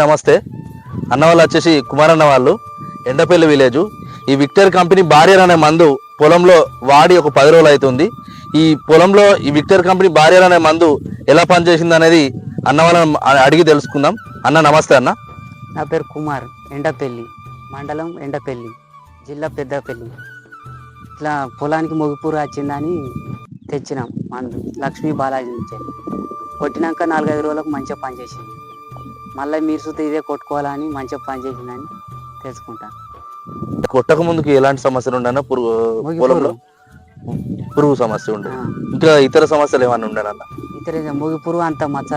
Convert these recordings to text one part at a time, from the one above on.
నమస్తే. అన్న వాళ్ళు వచ్చేసి కుమారన్న వాళ్ళు. ఎండపల్లి విలేజ్. ఈ విక్టర్ కంపెనీ బారియర్ అనే మందు పొలంలో వాడి ఒక పది రోజులు అవుతుంది. ఈ పొలంలో ఈ విక్టర్ కంపెనీ బారియర్ అనే మందు ఎలా పనిచేసింది అనేది అన్న వాళ్ళని అడిగి తెలుసుకుందాం. అన్న నమస్తే అన్న. నా పేరు కుమార్ ఎండపల్లి మండలం ఎండపల్లి జిల్లా పెద్దపల్లి. ఇట్లా పొలానికి మొగిపూరు వచ్చిందని తెచ్చినాం మందు. లక్ష్మీ బాలాజీ నుంచి. కొట్టినాక నాలుగైదు రోజులకు మంచిగా పనిచేసింది. మళ్ళీ మీరు సుత ఇదే కొట్టుకోవాలని మంచిగా పనిచేసిందని తెలుసుకుంటా. కొట్టక ముందుకు ఎలాంటి సమస్యలు ఉండన? పురుగు పొలంలో? పురుగు. సమస్య ఉండే. ఆ, ఇంకా ఇతర సమస్యలు ఏమైనా ఉండేనన్న ఇతర మొగిపూరు అంత మచ్చ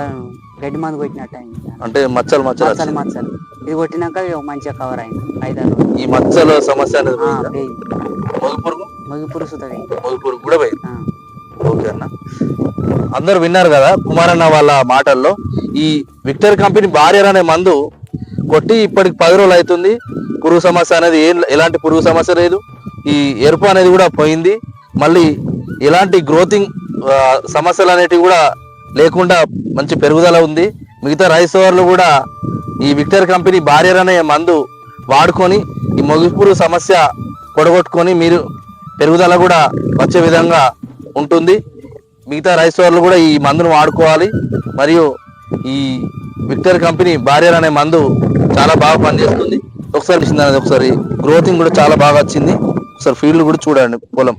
గడ్డి మందు కొట్టినట్టు అయింది. అంటే మచ్చలు మచ్చలు మచ్చలు. మచ్చలు. ఇది కొట్టినాక మంచిగా కవర్ అయింది. ఐదారు ఈ మచ్చల సమస్య అనేది. మొగి పురుగు. మొగి పురుగు కూడా పోయింది. ఓకే అన్న. అందరు విన్నారు కదా కుమారన్న వాళ్ళ మాటల్లో ఈ విక్టర్ కంపెనీ బారియర్ అనే మందు కొట్టి ఇప్పటికి పది రోజులు అవుతుంది. పురుగు సమస్య అనేది ఏం ఎలాంటి పురుగు సమస్య లేదు. ఈ ఎరుపు అనేది కూడా పోయింది. మళ్ళీ ఎలాంటి గ్రోతింగ్ సమస్యలు అనేటివి కూడా లేకుండా మంచి పెరుగుదల ఉంది. మిగతా రైస్ ఓవర్లు కూడా ఈ విక్టర్ కంపెనీ బారియర్ అనే మందు వాడుకొని ఈ మొగిపురు సమస్య పొడగొట్టుకొని మీరు పెరుగుదల కూడా వచ్చే విధంగా ఉంటుంది. మిగతా రైస్ వాళ్ళు కూడా ఈ మందును వాడుకోవాలి. మరియు ఈ విక్టర్ కంపెనీ బారియర్ అనే మందు చాలా బాగా పనిచేస్తుంది. ఒకసారి వచ్చింది అనేది ఒకసారి గ్రోతింగ్ కూడా చాలా బాగా వచ్చింది. ఒకసారి ఫీల్డ్ కూడా చూడండి పొలం.